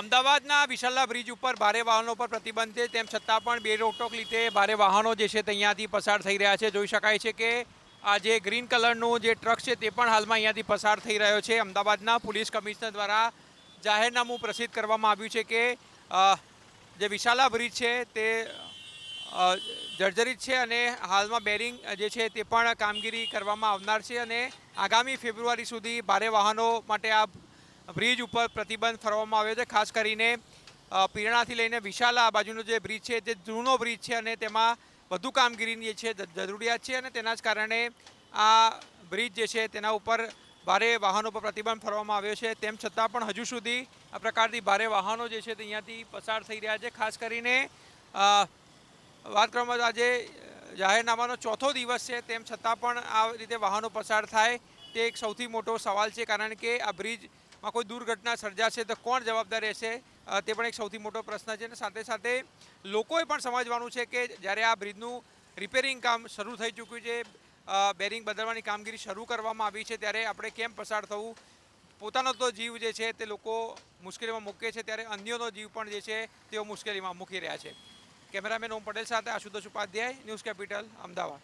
અમદાવાદના વિશાલા બ્રિજ ઉપર ભારે વાહનો પર પ્રતિબંધ છે, તેમ છતાં પણ બે રોકટોક લીધે ભારે વાહનો જે છે તે અહીંયાથી પસાર થઈ રહ્યા છે. જોઈ શકાય છે કે આ જે ગ્રીન કલરનું જે ટ્રક છે તે પણ હાલમાં અહીંયાથી પસાર થઈ રહ્યો છે. અમદાવાદના પોલીસ કમિશનર દ્વારા જાહેરનામું પ્રસિદ્ધ કરવામાં આવ્યું છે કે જે વિશાલા બ્રિજ છે તે જર્જરિત છે અને હાલમાં બેરિંગ જે છે તે પણ કામગીરી કરવામાં આવનાર છે અને આગામી ફેબ્રુઆરી સુધી ભારે વાહનો માટે આ બ્રિજ ઉપર પ્રતિબંધ ફરવામાં આવ્યો છે, ખાસ કરીને પીરણાથી લઈને વિશાલા આ બાજુનો જે બ્રિજ છે તે જૂનો બ્રિજ છે અને તેમાં વધુ કામગીરીની જે છે જરૂરિયાત છે અને તેના જ કારણે આ બ્રિજ જે છે, તેના ઉપર ભારે વાહનો પર પ્રતિબંધ ફરવામાં આવ્યો છે. તેમ છતાં પણ હજુ સુધી આ પ્રકારથી ભારે વાહનો જે છે તે અહીંયાથી પસાર થઈ રહ્યા છે. ખાસ કરીને વાત કરવામાં આજે જાહેરનામાનો ચોથો દિવસ છે. તેમ છતાં પણ આ રીતે વાહનો પસાર થાય તે એક સૌથી મોટો સવાલ છે. કારણ કે આ બ્રિજમાં કોઈ દુર્ઘટના સર્જાશે તો કોણ જવાબદાર રહેશે? તે પણ એક સૌથી મોટો પ્રશ્ન છે અને સાથે સાથે લોકોએ પણ સમજવાનું છે કે જ્યારે આ બ્રિજનું રિપેરિંગ કામ શરૂ થઈ ચૂક્યું છે બેરિંગ બદલવાની કામગીરી શરૂ કરવામાં આવી છે, ત્યારે આપણે કેમ પસાર થવું? પોતાનો તો જીવ જે છે તે લોકો મુશ્કેલીમાં મૂકે છે, ત્યારે અન્યોનો જીવ પણ જે છે તેઓ મુશ્કેલીમાં મૂકી રહ્યા છે. કેમેરામેન ઓમ પટેલ સાથે આશુતોષ ઉપાધ્યાય, ન્યૂઝ કેપિટલ, અમદાવાદ.